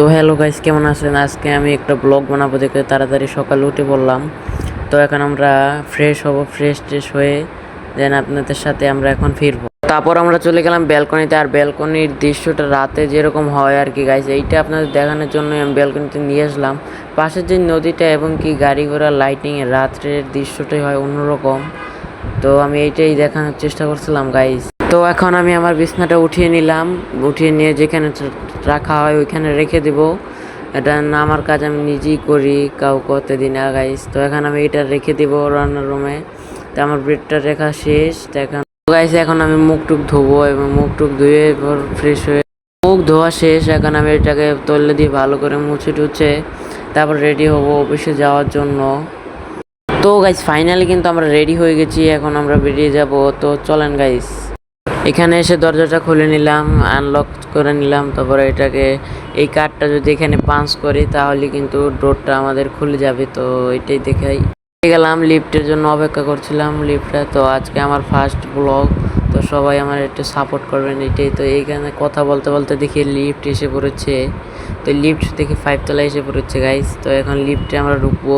তো hello guys কেমন আছেন? আজকে আমি একটা ব্লগ বানাবো দেখে তাড়াতাড়ি সকালে উঠে বললাম। তো এখন আমরা ফ্রেশ হব ফ্রেশ ট্রেশ হয়ে দেন আপনাদের সাথে আমরা এখন ফিরবো। তারপর আমরা চলে গেলাম ব্যালকনিতে আর ব্যালকনির দৃশ্যটা রাতে যেরকম হয় আর কি গাইস এইটা আপনাদের দেখানোর জন্য আমি ব্যালকনিতে নিয়ে আসলাম। পাশের যে নদীটা এবং কি গাড়ি ঘোড়া লাইটিংয়ের রাত্রের দৃশ্যটাই হয় অন্যরকম। তো আমি এইটাই দেখানোর চেষ্টা করছিলাম গাইস তো এখন আমি আমার বিছনাটা উঠিয়ে নিলাম, উঠিয়ে নিয়ে যেখানে রাখা হয়, ওইখানে রেখে দিব। এটা আমার কাজ আমি নিজেই করি কাউ করতে দিন না গাইস তো এখন আমি এটা রেখে দিব রান্নার রুমে। তো আমার ব্রেডটা রেখা শেষ। তো এখন গাইস এখন আমি মুখ টুক ধোবো এবং মুখ টুক ধুয়ে এবার ফ্রেশ হয়ে মুখ ধোয়া শেষ। এখন আমি এটাকে তলে দিয়ে ভালো করে মুছে টুছে, তারপর রেডি হব অফিসে যাওয়ার জন্য। তো গাইস ফাইনালি কিন্তু আমরা রেডি হয়ে গেছি। এখন আমরা বেরিয়ে যাব। তো চলেন গাইস এখানে এসে দরজাটা খুলে নিলাম আনলক করে নিলাম, তারপরে এটাকে, এই কার্ডটা যদি এখানে পাঞ্চ করি তাহলে কিন্তু ডোরটা আমাদের খুলে যাবে, তো এটাই দেখাই। গেলাম, লিফটের জন্য অপেক্ষা করছিলাম লিফটটা, তো আজকে আমার ফার্স্ট ব্লগ তো সবাই আমার একটু সাপোর্ট করবেন এটাই, তো এইখানে কথা বলতে বলতে দেখি লিফট এসে পড়েছে। তো লিফট দেখি ফাইভ তলায় এসে পড়েছে গাইস তো এখন লিফটে আমরা ঢুকবো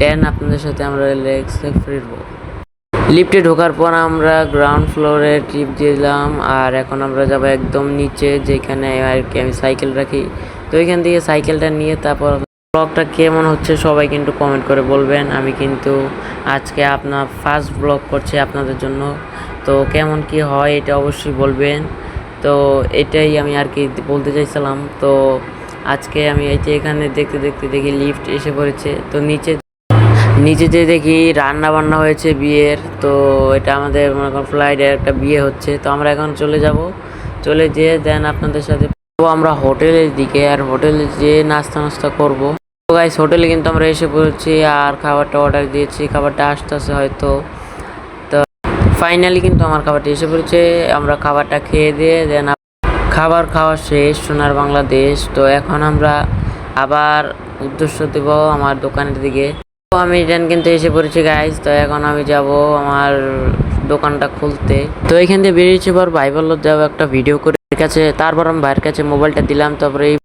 দেন আপনাদের সাথে আমরা লেগসে ফিরবো। লিফটে ঢোকার পর আমরা গ্রাউন্ড ফ্লোরে ট্রিপ দিলাম আর এখন আমরা যাব একদম নিচে, যেখানে আর কি আমি সাইকেল রাখি। তো ওইখান থেকে সাইকেলটা নিয়ে তারপর ব্লগটা কেমন হচ্ছে সবাই কিন্তু কমেন্ট করে বলবেন। আমি কিন্তু আজকে আপনার ফার্স্ট ব্লগ করছি আপনাদের জন্য। তো কেমন কি হয় এটা অবশ্যই বলবেন। তো এটাই আমি আর কি বলতে চাইছিলাম। তো আজকে আমি এই এখানে দেখতে দেখতে দেখি লিফট এসে পড়েছে। তো নিচে নিচে যে দেখি রান্না বান্না হয়েছে বিয়ের, তো এটা আমাদের মনে করেন ফ্লাইটের একটা বিয়ে হচ্ছে। তো আমরা এখন চলে যাব। চলে যেয়ে দেন আপনাদের সাথে আমরা হোটেলের দিকে আর হোটেলে যেয়ে নাস্তা নাস্তা করব। গাইস হোটেলে কিন্তু আমরা এসে পড়েছি আর খাবারটা অর্ডার দিয়েছি, খাবারটা আসতেছে হয়তো। তো ফাইনালি কিন্তু আমার খাবারটা এসে পড়েছে। আমরা খাবারটা খেয়ে দিয়ে দেন খাবার খাওয়া শেষ, সোনার বাংলাদেশ। তো এখন আমরা আবার উদ্দেশ্য দেব আমার দোকানের দিকে। আমি রিটার্ন কিন্তু এসে পড়েছি গাইজ তো এখন আমি যাব আমার দোকানটা খুলতে। তো এখান থেকে বেরিয়েছি পর ভাই বলল যাব একটা ভিডিও করে। কাছে তারপর আমি ভাইয়ের কাছে মোবাইলটা দিলাম, তারপরে এই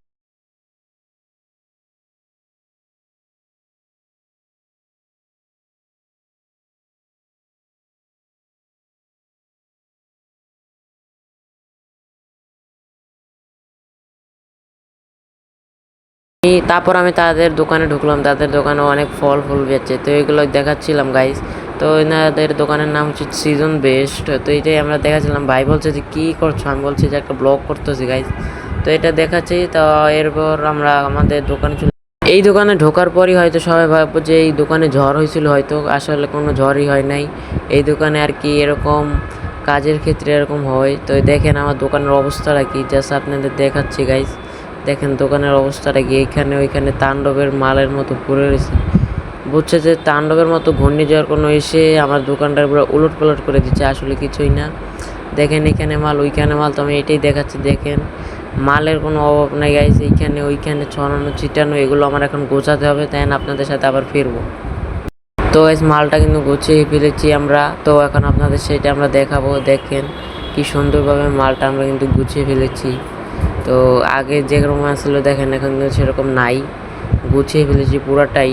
তারপর আমি তাদের দোকানে ঢুকলাম। তাদের দোকানে অনেক ফল ফুল বেচে। তো এগুলো দেখাচ্ছিলাম গাইস তো এনাদের দোকানের নাম হচ্ছে সিজন বেস্ট তো এটাই আমরা দেখাচ্ছিলাম। ভাই বলছে যে, কী করছ? আমি বলছি যে, একটা ব্লগ করতেছি গাইস তো এটা দেখাচ্ছি। তো এরপর আমরা আমাদের দোকানে চলে এই দোকানে ঢোকার পরই হয়তো সবাই ভাববো যে, এই দোকানে ঝড় হয়েছিল। হয়তো আসলে কোনো ঝড়ই হয় নাই। এই দোকানে আর কি এরকম কাজের ক্ষেত্রে এরকম হয়। তো দেখেন আমার দোকানের অবস্থাটা কি। জাস্ট আপনাদের দেখাচ্ছি গাইস দেখেন দোকানের অবস্থাটা কি? এইখানে ওইখানে তাণ্ডবের মালের মতো পড়ে রয়েছে। বুঝছে যে তাণ্ডবের মতো ঘূর্ণিঝড় কোনো এসে আমার দোকানটার পুরো উলট পালট করে দিচ্ছে, আসলে কিছুই না। দেখেন এখানে মাল, ওইখানে মাল, তো আমি এটাই দেখাচ্ছি, দেখেন। মালের কোনো অভাব নাই গাইস এইখানে, ওইখানে ছড়ানো, ছিটানো, এগুলো আমার এখন গোছাতে হবে, তাই আপনাদের সাথে আবার ফিরবো। তো এই মালটা কিন্তু গুছিয়ে ফেলেছি আমরা। তো এখন আপনাদের সেটা আমরা দেখাবো, দেখেন কি সুন্দরভাবে মালটা আমরা কিন্তু গুছিয়ে ফেলেছি। তো আগে যেরকম আসলে, দেখেন এখন সেরকম নাই। গুছিয়ে ফেলেছি পুরাটাই।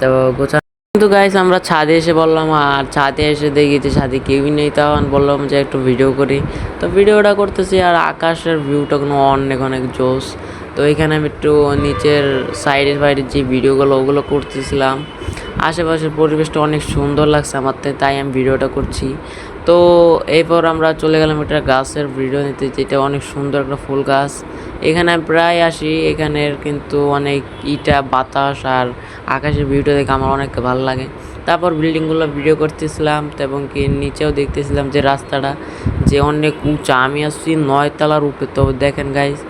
তো গোছা কিন্তু গাইস আমরা ছাদে এসে বললাম, আর ছাদে এসে দেখি যে ছাদে কেউই নেই। তখন বললাম যে একটু ভিডিও করি। তো ভিডিওটা করতেছি আর আকাশের ভিউটা কোনো অনেক অনেক জোস তো এখানে আমি একটু নিচের সাইডের বাইরের যে ভিডিওগুলো ওগুলো করতেছিলাম। আশেপাশের পরিবেশটা অনেক সুন্দর লাগছে আমার, তাই আমি ভিডিওটা করছি। তো এরপর আমরা চলে গেলাম একটা গাছের ভিডিও নিতে, যেটা অনেক সুন্দর একটা ফুল গাছ। এখানে প্রায় আসি, এখানের কিন্তু অনেক ইটা, বাতাস আর আকাশের ভিউটা দেখে আমার অনেক ভালো লাগে। তারপর বিল্ডিংগুলো ভিডিও করতেছিলাম এবং কি নিচেও দেখতেছিলাম যে রাস্তাটা, যে অনেক উঁচা। আমি আসছি নয়তলার উপরে তো দেখেন গাইজ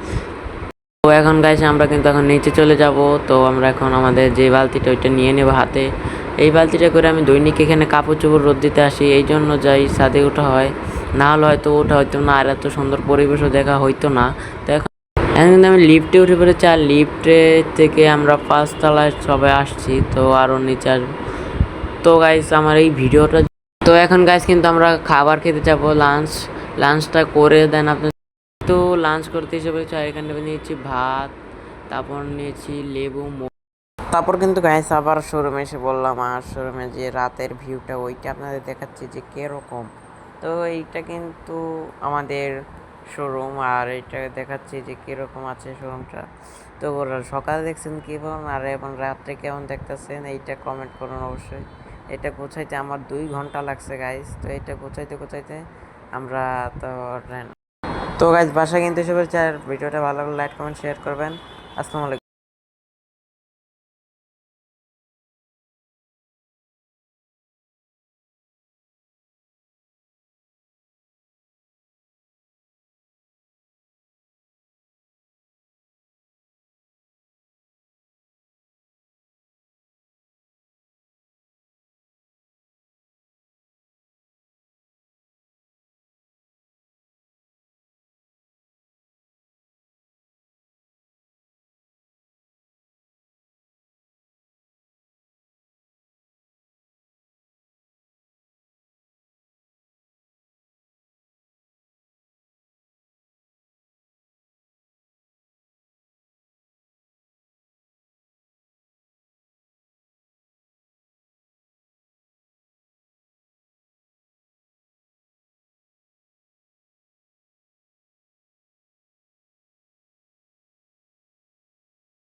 তো এখন গাইছে আমরা কিন্তু এখন নিচে চলে যাব। তো আমরা এখন আমাদের যে বালতিটা, ওইটা নিয়ে নেব হাতে। এই বালতিটা করে আমি দৈনিক এখানে কাপড় চোপড় রোদ দিতে আসি, এই জন্য যাই ছাদে ওঠা হয়। না হলে হয়তো ওঠা হয়তো না, আর এত সুন্দর পরিবেশও দেখা হইতো না। তো এখন এখন কিন্তু আমি লিফটে উঠে পড়েছি, আর লিফটে থেকে আমরা পাঁচতলায় সবাই আসছি, তো আরও নিচে আসব। তো গাইস আমার এই ভিডিওটা তো এখন গাইস কিন্তু আমরা খাবার খেতে যাব লাঞ্চ লাঞ্চটা করে দেন আপনি। তো লাঞ্চ করতে এসে বলছি, আর এখানে নিয়েছি ভাত, তারপর নিয়েছি লেবু তারপর কিন্তু গাইস আবার শোরুমে এসে বললাম, আর শোরুমে যে রাতের ভিউটা ওইটা আপনাদের দেখাচ্ছি যে কীরকম। তো এইটা কিন্তু আমাদের শোরুম আর এটা দেখাচ্ছি যে কীরকম আছে শোরুমটা তো সকালে দেখছেন কেমন আর এখন রাত্রে কেমন দেখতেছেন, এইটা কমেন্ট করুন অবশ্যই। এটা গোছাইতে আমার দুই ঘণ্টা লাগছে গাইস তো এটা গোছাইতে গোছাইতে আমরা তো তো গাইজ বাসা কিন্তু সবাই চার ভিডিওটা ভালো লাগলে লাইক কমেন্ট শেয়ার করবেন। আসসালামু আলাইকুম।